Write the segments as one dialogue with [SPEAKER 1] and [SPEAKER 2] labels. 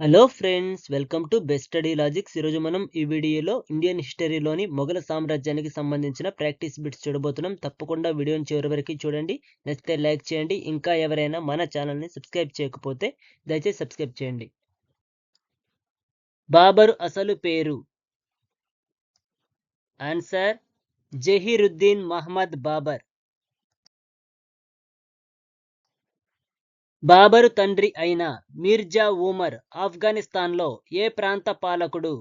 [SPEAKER 1] Hello friends welcome to best study logics ఈరోజు మనం ఈ వీడియోలో ఇండియన్ హిస్టరీలోని మొఘల సామ్రాజ్యానికి సంబంధించిన ప్రాక్టీస్ బిట్స్ చూడబోతున్నాం. తప్పకుండా వీడియోని చివరి వరకు చూడండి. నచ్చితే లైక్ చేయండి. ఇంకా ఎవరైనా మన ఛానల్ని సబ్స్క్రైబ్ చేయకపోతే దయచేసి సబ్స్క్రైబ్ చేయండి. బాబరు అసలు పేరు? ఆన్సర్ జహీరుద్దీన్ మహమ్మద్ బాబర్. బాబరు తండ్రి అయిన మీర్జా ఉమర్ ఆఫ్ఘనిస్తాన్లో ఏ ప్రాంత పాలకుడు?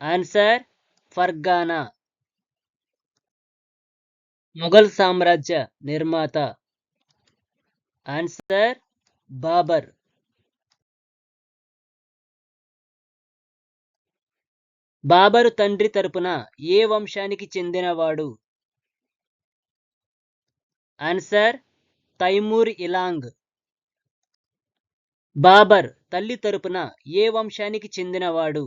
[SPEAKER 1] ఆన్సర్ ఫర్గానా మొఘల్ సామ్రాజ్య నిర్మాత. ఆన్సర్ బాబర్. బాబరు తండ్రి తరపున ఏ వంశానికి చెందినవాడు? ఆన్సర్ తైమూర్ ఇలాంగ్. బాబర్ తల్లి తరపున ఏ వంశానికి చెందినవాడు?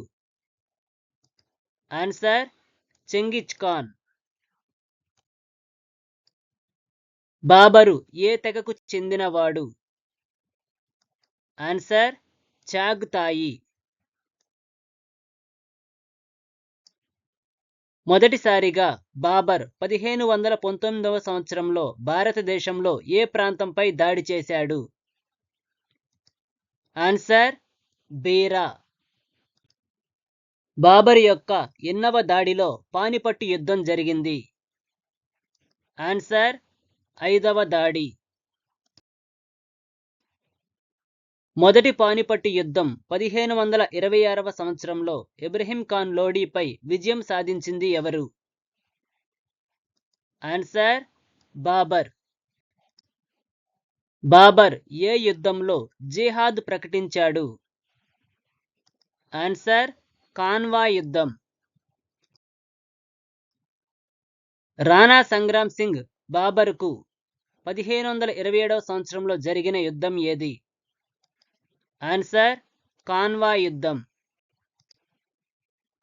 [SPEAKER 1] ఆన్సర్ చెంగిచ్ ఖాన్. బాబరు ఏ తెగకు చెందినవాడు? ఆన్సర్ చాగ్తాయి మొదటిసారిగా బాబర్ పదిహేను వందల పంతొమ్మిదవ సంవత్సరంలో భారతదేశంలో ఏ ప్రాంతంపై దాడి చేశాడు? ఆన్సర్ బీరా. బాబర్ యొక్క ఎన్నవ దాడిలో పానిపట్టు యుద్ధం జరిగింది. ఆన్సర్ ఐదవ దాడి. మొదటి పానిపట్టు యుద్ధం పదిహేను వందల ఇరవై ఆరవ సంవత్సరంలో ఇబ్రహీం ఖాన్ లోడీపై విజయం సాధించింది ఎవరు? ఆన్సర్ బాబర్. బాబర్ ఏ యుద్ధంలో జిహాద్ ప్రకటించాడు? ఆన్సర్ కాన్వా యుద్ధం. రాణా సంగ్రామ్ సింగ్ బాబర్కు పదిహేను వందల ఇరవై ఏడవ సంవత్సరంలో జరిగిన యుద్ధం ఏది? ఆన్సర్ కాన్వా యుద్ధం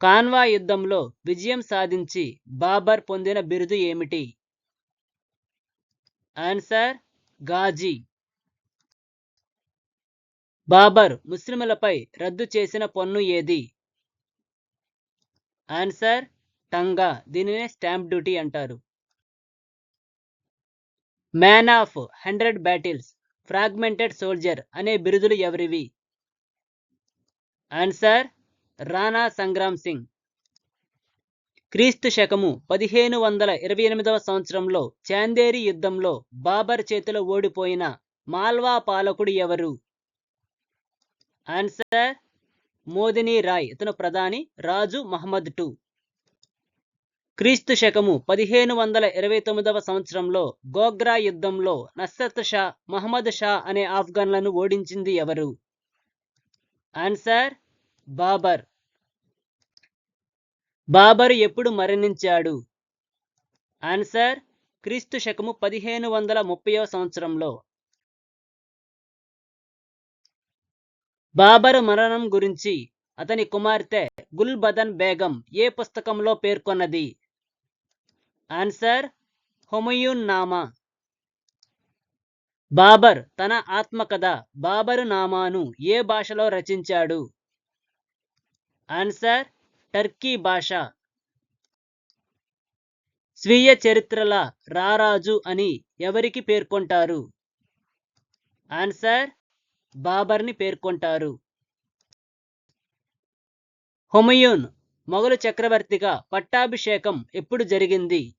[SPEAKER 1] కాన్వా యుద్ధంలో విజయం సాధించి బాబర్ పొందిన బిరుదు ఏమిటి? ఆన్సర్ గాజీ. బాబర్ ముస్లిములపై రద్దు చేసిన పన్ను ఏది? ఆన్సర్ టంగా దీనినే స్టాంప్ డ్యూటీ అంటారు. Man of hundred battles. Fragmented soldier అనే బిరుదులు ఎవరివి? ఆన్సర్ రాణా సంగ్రామ్ సింగ్. క్రీస్తు శకము పదిహేను వందల ఇరవై ఎనిమిదవ సంవత్సరంలో చాందేరి యుద్ధంలో బాబర్ చేతిలో ఓడిపోయిన మాల్వా పాలకుడు ఎవరు? ఆన్సర్ మోదిని రాయ్. ఇతను ప్రధాని రాజు మహమ్మద్ టు. క్రీస్తు శకము పదిహేను వందల ఇరవై తొమ్మిదవ సంవత్సరంలో గోగ్రా యుద్ధంలో నస్రత్ షా మహమ్మద్ షా అనే ఆఫ్ఘన్లను ఓడించింది ఎవరు? ఆన్సర్ బాబర్. బాబర్ ఎప్పుడు మరణించాడు? ఆన్సర్ క్రీస్తు శకము పదిహేను వందల ముప్పైవ సంవత్సరంలో. బాబర్ మరణం గురించి అతని కుమార్తె గుల్బదన్ బేగం ఏ పుస్తకంలో పేర్కొన్నది? ఆన్సర్ హుమయూన్ నామా బాబర్ తన ఆత్మకథ బాబరు నామాను ఏ భాషలో రచించాడు? ఆన్సర్ టర్కీ భాష. స్వీయ చరిత్రల రారాజు అని ఎవరికి పేర్కొంటారు? ఆన్సర్ బాబర్ని పేర్కొంటారు. హుమయూన్ మొఘలు చక్రవర్తిగా పట్టాభిషేకం ఎప్పుడు జరిగింది?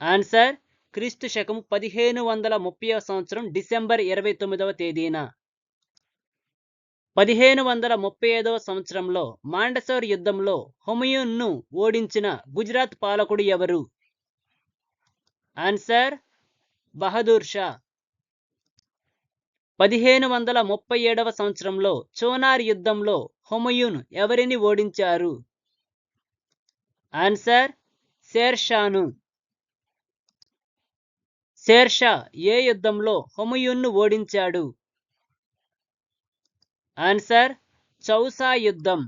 [SPEAKER 1] ఆన్సర్ క్రీస్తు శకం పదిహేను వందల ముప్పై సంవత్సరం డిసెంబర్ ఇరవై తొమ్మిదవ తేదీన. పదిహేను వందల ముప్పై ఐదవ సంవత్సరంలో మాండసోర్ యుద్ధంలో హుమయూన్ను ఓడించిన గుజరాత్ పాలకుడు ఎవరు? ఆన్సర్ బహదూర్ షా. పదిహేను వందల ముప్పై ఏడవ సంవత్సరంలో చోనార్ యుద్ధంలో హుమయూన్ ఎవరిని ఓడించారు? ఆన్సర్ షేర్షాను. షేర్షా ఏ యుద్ధంలో హుమయున్ను ఓడించాడు? ఆన్సర్ చౌసా యుద్ధం.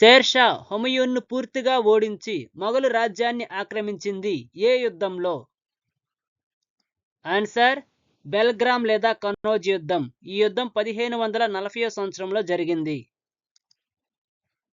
[SPEAKER 1] షేర్షా హుమయున్ను పూర్తిగా ఓడించి మొఘలు రాజ్యాన్ని ఆక్రమించింది ఏ యుద్ధంలో? ఆన్సర్ బెల్గ్రామ్ లేదా కన్నోజ్ యుద్ధం. ఈ యుద్ధం పదిహేను వందల నలభై సంవత్సరంలో జరిగింది.